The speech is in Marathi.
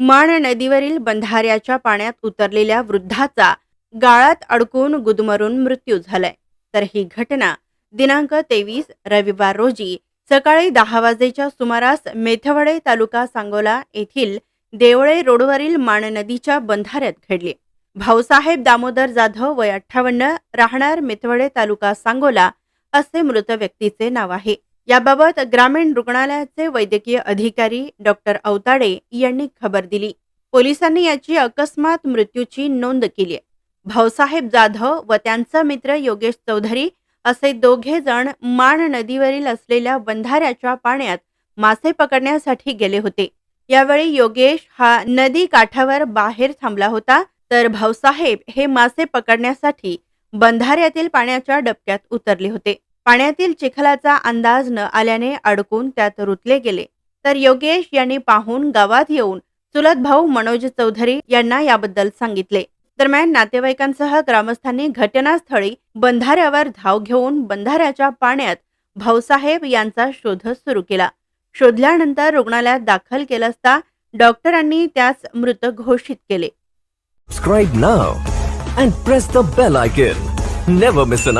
माण नदीवरील बंधाऱ्याच्या पाण्यात उतरलेल्या वृद्धाचा गाळात अडकून गुदमरून मृत्यू झालाय. तर ही घटना दिनांक तेवीस रविवार रोजी सकाळी दहा वाजेच्या सुमारास मेथवडे तालुका सांगोला येथील देवळे रोडवरील माण नदीच्या बंधाऱ्यात घडली. भाऊसाहेब दामोदर जाधव वय अठ्ठावन्न राहणार मेथवडे तालुका सांगोला असे मृत व्यक्तीचे नाव आहे. याबाबत ग्रामीण रुग्णालयाचे वैद्यकीय अधिकारी डॉक्टर अवताडे यांनी खबर दिली. पोलिसांनी याची अकस्मात मृत्यूची नोंद केली आहे. भाऊसाहेब जाधव व त्यांचा मित्र योगेश चौधरी असे दोघे जण माण नदीवरील असलेल्या बंधाऱ्याच्या पाण्यात मासे पकडण्यासाठी गेले होते. यावेळी योगेश हा नदी काठावर बाहेर थांबला होता तर भाऊसाहेब हे मासे पकडण्यासाठी बंधाऱ्यातील पाण्याच्या डबक्यात उतरले होते. पाण्यातील चिखलाचा अंदाज न आल्याने अडकून त्यात रुतले गेले तर योगेश यांनी पाहून गावात येऊन चुलत भाऊ मनोज चौधरी यांना याबद्दल सांगितले दरम्यान नातेवाईकांसह ग्रामस्थांनी घटनास्थळी बंधाऱ्यावर धाव घेऊन बंधाऱ्याच्या पाण्यात भाऊसाहेब यांचा शोध सुरू केला शोधल्यानंतर रुग्णालयात दाखल केलं असता डॉक्टरांनी त्यास मृत घोषित केले Subscribe now and press the bell icon. Never miss an.